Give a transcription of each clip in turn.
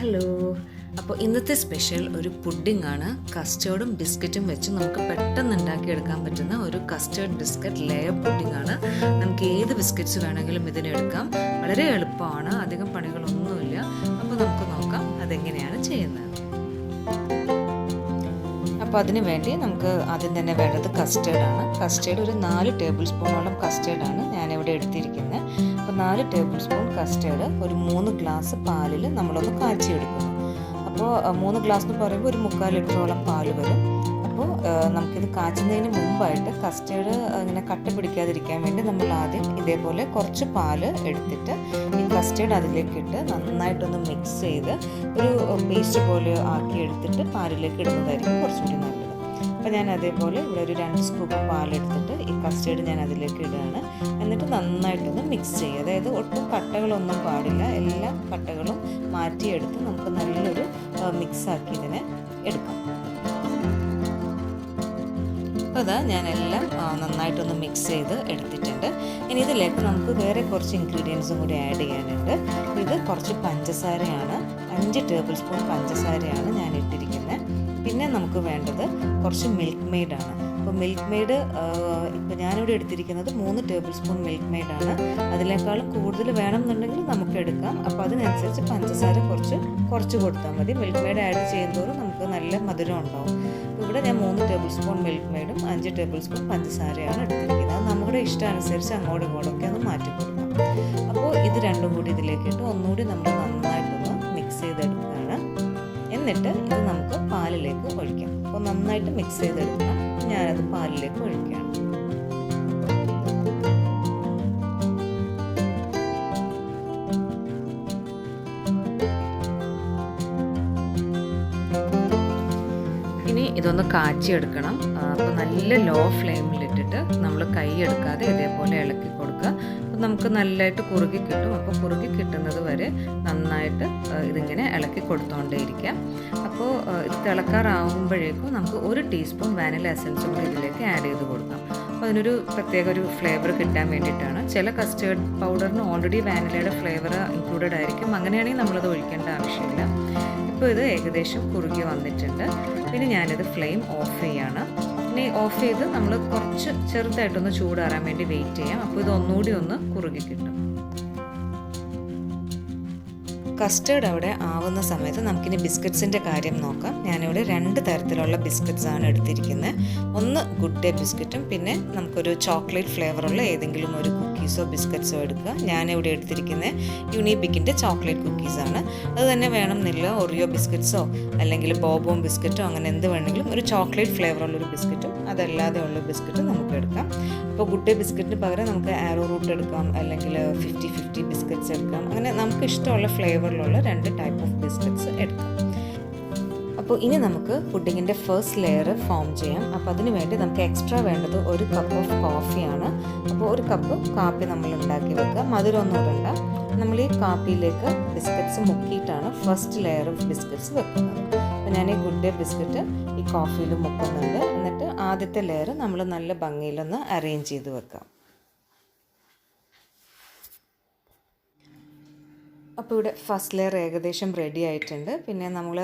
Hello അപ്പോൾ ഇന്നത്തെ special ഒരു പുഡിംഗ് ആണ്. കസ്റ്റേർഡും ബിസ്ക്കറ്റും വെച്ച് നമുക്ക് പെട്ടെന്ന് ഉണ്ടാക്കിയെടുക്കാൻ പറ്റുന്ന ഒരു കസ്റ്റേർഡ് ബിസ്ക്കറ്റ് ലെയർ പുഡിംഗ് ആണ്. നമുക്ക് ഏത് ബിസ്ക്കറ്റ്സ് വേണമെങ്കിലും ഇതിനെടുക്കാം. വളരെ എളുപ്പമാണ്. അധികം പണികളൊന്നുമില്ല അപ്പോൾ അതിന് വേണ്ടി നമുക്ക് ആദ്യം തന്നെ വേണ്ടത് കസ്റ്റേർഡാണ് കസ്റ്റേർഡ് ഒരു നാല് ടേബിൾ സ്പൂണോളം കസ്റ്റേർഡ് ആണ് ഞാനിവിടെ എടുത്തിരിക്കുന്നത് അപ്പോൾ നാല് ടേബിൾ സ്പൂൺ കസ്റ്റേർഡ് ഒരു മൂന്ന് ഗ്ലാസ് പാലിൽ നമ്മളൊന്ന് കാച്ചിയെടുക്കുന്നു. അപ്പോൾ മൂന്ന് ഗ്ലാസ് എന്ന് പറയുമ്പോൾ ഒരു മുക്കാൽ ലിറ്ററോളം പാൽ വരും. അപ്പോൾ നമുക്കിത് കാച്ചുന്നതിന് മുമ്പായിട്ട് കസ്റ്റേർഡ് ഇങ്ങനെ കട്ട പിടിക്കാതിരിക്കാൻ വേണ്ടി നമ്മൾ ആദ്യം ഇതേപോലെ കുറച്ച് പാൽ എടുത്തിട്ട് ഈ കസ്റ്റേർഡ് അതിലേക്ക് ഇട്ട് നന്നായിട്ടൊന്ന് മിക്സ് ചെയ്ത് ഒരു പേസ്റ്റ് പോലെ ആക്കി എടുത്തിട്ട് പാലിലേക്ക് ഇടുന്നതായിരിക്കും കുറച്ചുകൂടി നല്ലത്. അപ്പോൾ ഞാൻ അതേപോലെ ഇവിടെ ഒരു രണ്ട് സ്കൂപ്പ് പാലെടുത്തിട്ട് ഈ കസ്റ്റേർഡ് ഞാൻ അതിലേക്ക് ഇടുകയാണ്. എന്നിട്ട് നന്നായിട്ടൊന്ന് മിക്സ് ചെയ്യുക. അതായത് ഒട്ടും കട്ടകളൊന്നും പാടില്ല. എല്ലാ കട്ടകളും മാറ്റിയെടുത്ത് നമുക്ക് നല്ലൊരു മിക്സാക്കി ഇതിനെ എടുക്കാം. അപ്പോൾ ഞാൻ ഞാനെല്ലാം നന്നായിട്ടൊന്ന് മിക്സ് ചെയ്ത് എടുത്തിട്ടുണ്ട്. ഇനി ഇതിലേക്ക് നമുക്ക് വേറെ കുറച്ച് ഇൻഗ്രീഡിയൻസും കൂടി ആഡ് ചെയ്യാനുണ്ട്. ഇത് കുറച്ച് പഞ്ചസാരയാണ്. അഞ്ച് ടേബിൾ സ്പൂൺ പഞ്ചസാരയാണ് ഞാൻ ഇട്ടിരിക്കുന്നത് പിന്നെ നമുക്ക് വേണ്ടത് കുറച്ച് മിൽക്ക് മെയ്ഡാണ് അപ്പോൾ മിൽക്ക് മെയ്ഡ് ഇപ്പോൾ ഞാനിവിടെ എടുത്തിരിക്കുന്നത് മൂന്ന് ടേബിൾ സ്പൂൺ മിൽക്ക് മെയ്ഡാണ് അതിനേക്കാളും കൂടുതൽ വേണം എന്നുണ്ടെങ്കിൽ നമുക്ക് എടുക്കാം. അപ്പോൾ അതിനനുസരിച്ച് പഞ്ചസാര കുറച്ച് കുറച്ച് കൊടുത്താൽ മതി. മിൽക്ക് മെയ്ഡ് ആഡ് ചെയ്യുന്നതോറും നമുക്ക് നല്ല മധുരം ഉണ്ടാവും. ഇവിടെ ഞാൻ മൂന്ന് ടേബിൾ സ്പൂൺ മിൽക്ക് മെയ്ഡും അഞ്ച് ടേബിൾ സ്പൂൺ പഞ്ചസാരയാണ് എടുത്തിരിക്കുന്നത്. അത് നമ്മുടെ ഇഷ്ടാനുസരിച്ച് അങ്ങോട്ടും ഇങ്ങോട്ടൊക്കെ ഒന്ന് മാറ്റി കൊടുക്കാം. അപ്പോൾ ഇത് രണ്ടും കൂടി ഇതിലേക്ക് ഇട്ട് ഒന്നുകൂടി നമ്മൾ നന്നായിട്ടൊന്ന് മിക്സ് ചെയ്തെടുക്കുകയാണ്. എന്നിട്ട് ഇത് നമുക്ക് പാലിലേക്ക് ഒഴിക്കാം. അപ്പോൾ നന്നായിട്ട് മിക്സ് ചെയ്തെടുക്കണം. ഞാനത് പാലിലേക്ക് ഒഴിക്കുകയാണ്. ഇനി ഇതൊന്ന് കാച്ചിയെടുക്കണം. അപ്പോൾ നല്ല ലോ ഫ്ലെയിമിലിട്ടിട്ട് നമ്മൾ കൈ എടുക്കാതെ ഇതേപോലെ ഇളക്കി കൊടുക്കുക. അപ്പോൾ നമുക്ക് നല്ലതായിട്ട് കുറുകി കിട്ടും. അപ്പോൾ കുറുകി കിട്ടുന്നത് വരെ നന്നായിട്ട് ഇതിങ്ങനെ ഇളക്കി കൊടുത്തുകൊണ്ടേയിരിക്കാം അപ്പോൾ ഇത് തിളക്കാറാവുമ്പോഴേക്കും നമുക്ക് ഒരു ടീസ്പൂൺ വാനില എസൻസും കൂടി ഇതിലേക്ക് ആഡ് ചെയ്ത് കൊടുക്കാം. അപ്പോൾ അതിനൊരു പ്രത്യേക ഒരു ഫ്ലേവർ കിട്ടാൻ വേണ്ടിയിട്ടാണ്. ചില കസ്റ്റേർഡ് പൗഡറിന് ഓൾറെഡി വാനിലയുടെ ഫ്ലേവർ ഇൻക്ലൂഡഡ് ആയിരിക്കും അങ്ങനെയാണെങ്കിൽ നമ്മളത് ഒഴിക്കേണ്ട ആവശ്യമില്ല. ഇപ്പോൾ ഇത് ഏകദേശം കുറുകി വന്നിട്ടുണ്ട്. പിന്നെ ഞാനിത് ഫ്ലെയിം ഓഫ് ചെയ്യാണ്. ഇനി ഓഫ് ചെയ്ത് നമ്മൾ കുറച്ച് ചെറുതായിട്ടൊന്ന് ചൂടാറാൻ വേണ്ടി വെയിറ്റ് ചെയ്യാം. അപ്പോൾ ഇത് ഒന്നുകൂടി ഒന്ന് കുറുകി കിട്ടും. കസ്റ്റേർഡ് അവിടെ ആവുന്ന സമയത്ത് നമുക്കിനി ബിസ്ക്കറ്റ്സിന്റെ കാര്യം നോക്കാം. ഞാനിവിടെ രണ്ട് തരത്തിലുള്ള ബിസ്ക്കറ്റ്സ് ആണ് എടുത്തിരിക്കുന്നത്. ഒന്ന് ഗുഡ് ഡേ ബിസ്ക്കറ്റും പിന്നെ നമുക്കൊരു ചോക്ലേറ്റ് ഫ്ലേവറുള്ള ഏതെങ്കിലും ഒരു കുക്കീസോ ബിസ്ക്കറ്റ്സോ എടുക്കുക. ഞാൻ ഇവിടെ എടുത്തിരിക്കുന്നത് യുണീപിക്കിന്റെ ചോക്ലേറ്റ് കുക്കീസാണ് അത് തന്നെ വേണം എന്നില്ല ഒറിയോ ബിസ്ക്കറ്റ്സോ അല്ലെങ്കിൽ ബോബോം ബിസ്ക്കറ്റോ അങ്ങനെ എന്ത് വേണമെങ്കിലും ഒരു ചോക്ലേറ്റ് ഫ്ലേവറുള്ളൊരു ബിസ്ക്കറ്റും അതല്ലാതെ ഉള്ള ബിസ്ക്കറ്റും നമുക്ക് എടുക്കാം. അപ്പോൾ ഗുഡ് ഡേ ബിസ്ക്കറ്റിന് പകരം നമുക്ക് ആരോ റൂട്ട് എടുക്കാം അല്ലെങ്കിൽ ഫിഫ്റ്റി ഫിഫ്റ്റി ബിസ്ക്കറ്റ്സ് എടുക്കാം. അങ്ങനെ നമുക്ക് ഇഷ്ടമുള്ള ഫ്ലേവറിലുള്ള രണ്ട് ടൈപ്പ് ഓഫ് ബിസ്ക്കറ്റ്സ് എടുക്കാം. അപ്പോൾ ഇനി നമുക്ക് പുഡിങ്ങിന്റെ ഫസ്റ്റ് ലെയർ ഫോം ചെയ്യാം. അപ്പോൾ അതിന് വേണ്ടി നമുക്ക് എക്സ്ട്രാ വേണ്ടത് ഒരു കപ്പ് ഓഫ് കോഫിയാണ് അപ്പോൾ ഒരു കപ്പ് കാപ്പി നമ്മൾ ഉണ്ടാക്കി വെക്കുക. മധുരമൊന്നും ഇടണ്ട. നമ്മൾ ഈ കാപ്പിയിലേക്ക് ബിസ്ക്കറ്റ്സ് മുക്കിയിട്ടാണ് ഫസ്റ്റ് ലെയർ ഓഫ് ബിസ്ക്കറ്റ്സ് വെക്കുന്നത്. അപ്പോൾ ഞാൻ ഈ ഗുഡ് ബിസ്ക്കറ്റ് ഈ കോഫിയിൽ മുക്കുന്നുണ്ട്. എന്നിട്ട് ആദ്യത്തെ ലെയർ നമ്മൾ നല്ല ഭംഗിയിലൊന്ന് അറേഞ്ച് ചെയ്ത് വെക്കാം. അപ്പോൾ ഇവിടെ ഫസ്റ്റ് ലെയർ ഏകദേശം റെഡി ആയിട്ടുണ്ട്. പിന്നെ നമ്മൾ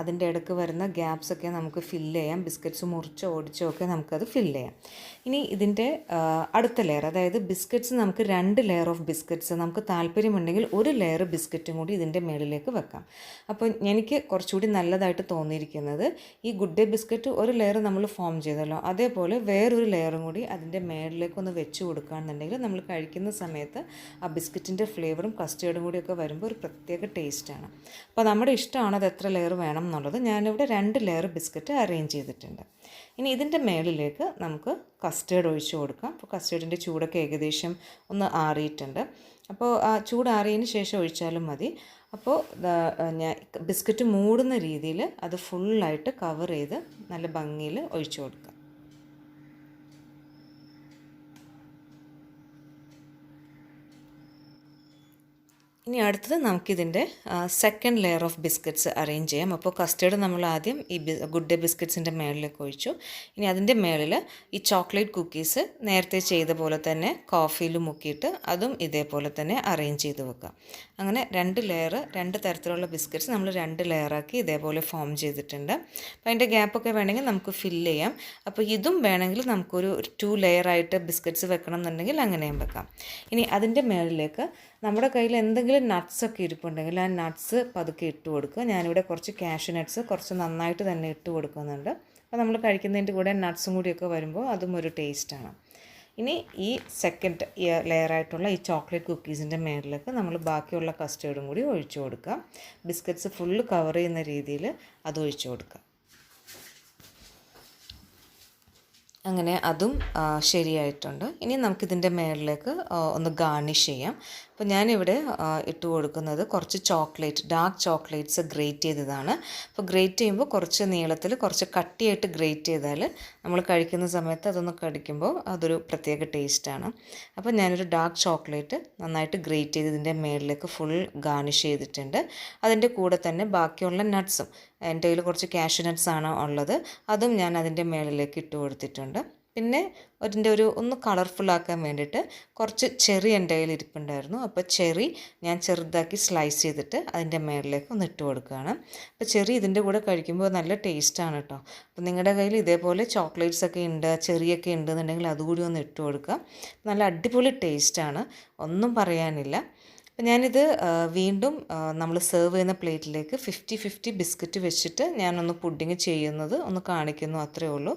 അതിന്റെ ഇടയ്ക്ക് വരുന്ന ഗ്യാപ്സ് ഒക്കെ നമുക്ക് ഫില്ല് ചെയ്യാം. ബിസ്ക്കറ്റ്സ് മുറിച്ചോ ഓടിച്ചോ ഒക്കെ നമുക്കത് ഫില്ല് ചെയ്യാം. ഇനി ഇതിന്റെ അടുത്ത ലെയർ അതായത് ബിസ്ക്കറ്റ്സ് നമുക്ക് രണ്ട് ലെയർ ഓഫ് ബിസ്ക്കറ്റ്സ് നമുക്ക് താല്പര്യമുണ്ടെങ്കിൽ ഒരു ലെയർ ബിസ്ക്കറ്റും കൂടി ഇതിന്റെ മുകളിലേക്ക് വെക്കാം. അപ്പോൾ എനിക്ക് കുറച്ചുകൂടി നല്ലതായിട്ട് തോന്നിയിരിക്കുന്നത് ഈ ഗുഡ് ഡേ ബിസ്ക്കറ്റ് ഒരു ലെയർ നമ്മൾ ഫോം ചെയ്തല്ലോ അതേപോലെ വേറൊരു ലെയറും കൂടി അതിന്റെ മേളിലേക്ക് ഒന്ന് വെച്ച് കൊടുക്കുകയാണെന്നുണ്ടെങ്കിൽ നമ്മൾ കഴിക്കുന്ന സമയത്ത് ആ ബിസ്ക്കറ്റിന്റെ ഫ്ലേവറും കസ്റ്റേർഡും കൂടിയൊക്കെ വരും. വരുമ്പോൾ ഒരു പ്രത്യേക ടേസ്റ്റാണ് അപ്പോൾ നമ്മുടെ ഇഷ്ടമാണ് അത് എത്ര ലെയർ വേണം എന്നുള്ളത് ഞാനിവിടെ രണ്ട് ലെയർ ബിസ്ക്കറ്റ് അറേഞ്ച് ചെയ്തിട്ടുണ്ട്. ഇനി ഇതിന്റെ മേളിലേക്ക് നമുക്ക് കസ്റ്റേർഡ് ഒഴിച്ച് കൊടുക്കാം. അപ്പോൾ കസ്റ്റേർഡിന്റെ ചൂടൊക്കെ ഏകദേശം ഒന്ന് ആറിയിട്ടുണ്ട്. അപ്പോൾ ആ ചൂട് ആറിയതിന് ശേഷം ഒഴിച്ചാലും മതി. അപ്പോൾ ഞാൻ ബിസ്ക്കറ്റ് മൂടുന്ന രീതിയിൽ അത് ഫുള്ളായിട്ട് കവർ ചെയ്ത് നല്ല ഭംഗിയിൽ ഒഴിച്ചു കൊടുക്കുക ഇനി അടുത്തത് നമുക്കിതിന്റെ second layer of biscuits arrange ചെയ്യാം. അപ്പോൾ കസ്റ്റേർഡ് നമ്മൾ ആദ്യം ഈ ഗുഡ് ഡേ ബിസ്ക്കറ്റ്സിന്റെ മേളിലേക്ക് ഒഴിച്ചു. ഇനി അതിന്റെ മേളിൽ ഈ ചോക്ലേറ്റ് കുക്കീസ് നേരത്തെ ചെയ്ത പോലെ തന്നെ കോഫിയിൽ മുക്കിയിട്ട് അതും ഇതേപോലെ തന്നെ അറേഞ്ച് ചെയ്ത് വെക്കാം അങ്ങനെ രണ്ട് ലെയർ രണ്ട് തരത്തിലുള്ള ബിസ്ക്കറ്റ്സ് നമ്മൾ രണ്ട് ലെയറാക്കി ഇതേപോലെ ഫോം ചെയ്തിട്ടുണ്ട്. അപ്പോൾ അതിന്റെ ഗ്യാപ്പൊക്കെ വേണമെങ്കിൽ നമുക്ക് ഫില്ല് ചെയ്യാം. അപ്പോൾ ഇതും വേണമെങ്കിൽ നമുക്കൊരു ടു ലെയറായിട്ട് ബിസ്ക്കറ്റ്സ് വെക്കണം എന്നുണ്ടെങ്കിൽ അങ്ങനെയും വെക്കാം. ഇനി അതിന്റെ മേളിലേക്ക് നമ്മുടെ കയ്യിൽ എന്തെങ്കിലും നട്ട്സൊക്കെ ഇരിപ്പുണ്ടെങ്കിൽ ആ നട്ട്സ് പതുക്കെ ഇട്ട് കൊടുക്കുക. ഞാനിവിടെ കുറച്ച് ക്യാഷ് നട്ട്സ് കുറച്ച് നന്നായിട്ട് തന്നെ ഇട്ട് കൊടുക്കുന്നുണ്ട്. അപ്പോൾ നമ്മൾ കഴിക്കുന്നതിന്റെ കൂടെ നട്ട്സും കൂടിയൊക്കെ വരുമ്പോൾ അതും ഒരു ടേസ്റ്റാണ് ഇനി ഈ സെക്കൻഡ് ലെയറായിട്ടുള്ള ഈ ചോക്ലേറ്റ് കുക്കീസിന്റെ മേളിലേക്ക് നമ്മൾ ബാക്കിയുള്ള കസ്റ്റേർഡും കൂടി ഒഴിച്ചു കൊടുക്കുക. ബിസ്ക്കറ്റ്സ് ഫുള്ള് കവർ ചെയ്യുന്ന രീതിയിൽ അത് ഒഴിച്ചു കൊടുക്കുക. അങ്ങനെ അതും ശരിയായിട്ടുണ്ട്. ഇനി നമുക്കിതിന്റെ മേളിലേക്ക് ഒന്ന് ഗാർണിഷ് ചെയ്യാം. അപ്പോൾ ഞാനിവിടെ ഇട്ട് കൊടുക്കുന്നത് കുറച്ച് ചോക്ലേറ്റ് ഡാർക്ക് ചോക്ലേറ്റ്സ് ഗ്രേറ്റ് ചെയ്തതാണ്. അപ്പോൾ ഗ്രേറ്റ് ചെയ്യുമ്പോൾ കുറച്ച് നീളത്തിൽ കുറച്ച് കട്ടിയായിട്ട് ഗ്രേറ്റ് ചെയ്താൽ നമ്മൾ കഴിക്കുന്ന സമയത്ത് അതൊന്ന് കടിക്കുമ്പോൾ അതൊരു പ്രത്യേക ടേസ്റ്റാണ് അപ്പോൾ ഞാനൊരു ഡാർക്ക് ചോക്ലേറ്റ് നന്നായിട്ട് ഗ്രേറ്റ് ചെയ്ത് ഇതിന്റെ മേളിലേക്ക് ഫുൾ ഗാർണിഷ് ചെയ്തിട്ടുണ്ട്. അതിന്റെ കൂടെ തന്നെ ബാക്കിയുള്ള നട്ട്സും എന്റെ കയ്യിൽ കുറച്ച് കാഷ്യൂ നട്ട്സ് ആണ് ഉള്ളത്. അതും ഞാൻ അതിന്റെ മേളിലേക്ക് ഇട്ട് കൊടുത്തിട്ടുണ്ട്. പിന്നെ അതിന്റെ ഒരു ഒന്ന് കളർഫുൾ ആക്കാൻ വേണ്ടിയിട്ട് കുറച്ച് ചെറി എന്റെ കയ്യിൽ ഇരിപ്പുണ്ടായിരുന്നു. അപ്പോൾ ചെറി ഞാൻ ചെറുതാക്കി സ്ലൈസ് ചെയ്തിട്ട് അതിന്റെ മേളിലേക്ക് ഒന്ന് ഇട്ട് കൊടുക്കുകയാണ്. അപ്പോൾ ചെറി ഇതിന്റെ കൂടെ കഴിക്കുമ്പോൾ നല്ല ടേസ്റ്റാണ് കേട്ടോ. അപ്പോൾ നിങ്ങളുടെ കയ്യിൽ ഇതേപോലെ ചോക്ലേറ്റ്സ് ഒക്കെ ഉണ്ട് ചെറിയൊക്കെ ഉണ്ടെന്നുണ്ടെങ്കിൽ അതുകൂടി ഒന്ന് ഇട്ട് കൊടുക്കുക. നല്ല അടിപൊളി ടേസ്റ്റാണ്. ഒന്നും പറയാനില്ല. അപ്പം ഞാനിത് വീണ്ടും നമ്മൾ സെർവ് ചെയ്യുന്ന പ്ലേറ്റിലേക്ക് ഫിഫ്റ്റി ഫിഫ്റ്റി ബിസ്ക്കറ്റ് വെച്ചിട്ട് ഞാനൊന്ന് പുഡിങ് ചെയ്യുന്നത് ഒന്ന് കാണിക്കുന്നു അത്രേ ഉള്ളൂ.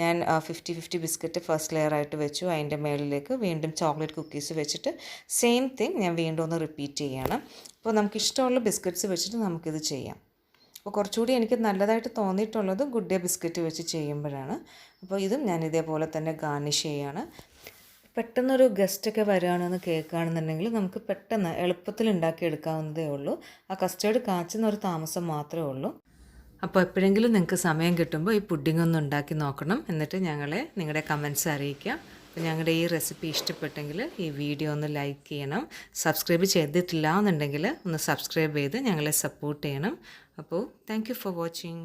ഞാൻ fifty fifty biscuit first layer ആയിട്ട് വെച്ചു. അതിന്റെ മേളിലേക്ക് വീണ്ടും ചോക്ലേറ്റ് കുക്കീസ് വെച്ചിട്ട് സെയിം തിങ് ഞാൻ വീണ്ടും ഒന്ന് റിപ്പീറ്റ് ചെയ്യണം. അപ്പോൾ നമുക്ക് ഇഷ്ടമുള്ള ബിസ്ക്കറ്റ്സ് വെച്ചിട്ട് നമുക്കിത് ചെയ്യാം. അപ്പോൾ കുറച്ചുകൂടി എനിക്ക് നല്ലതായിട്ട് തോന്നിയിട്ടുള്ളത് ഗുഡ് ഡേ ബിസ്ക്കറ്റ് വെച്ച് ചെയ്യുമ്പോഴാണ്. അപ്പോൾ ഇതും ഞാൻ ഇതേപോലെ തന്നെ ഗാർണിഷ് ചെയ്യാണ്. പെട്ടെന്നൊരു ഗസ്റ്റൊക്കെ വരികയാണെന്ന് കേൾക്കുകയാണെന്നുണ്ടെങ്കിൽ നമുക്ക് പെട്ടെന്ന് എളുപ്പത്തിൽ ഉണ്ടാക്കി എടുക്കാവുന്നതേ ഉള്ളൂ. ആ കസ്റ്റേർഡ് കാച്ചുന്നൊരു താമസം മാത്രമേ ഉള്ളൂ. അപ്പോൾ എപ്പോഴെങ്കിലും നിങ്ങൾക്ക് സമയം കിട്ടുമ്പോൾ ഈ പുഡിംഗ് ഒന്ന് ഉണ്ടാക്കി നോക്കണം. എന്നിട്ട് ഞങ്ങളെ നിങ്ങളുടെ കമൻസ് അറിയിക്കുക. അപ്പോൾ ഞങ്ങളുടെ ഈ റെസിപ്പി ഇഷ്ടപ്പെട്ടെങ്കിൽ ഈ വീഡിയോ ഒന്ന് ലൈക്ക് ചെയ്യണം. സബ്സ്ക്രൈബ് ചെയ്തിട്ടില്ല എന്നുണ്ടെങ്കിൽ ഒന്ന് സബ്സ്ക്രൈബ് ചെയ്ത് ഞങ്ങളെ സപ്പോർട്ട് ചെയ്യണം. അപ്പോൾ താങ്ക് ഫോർ വാച്ചിങ്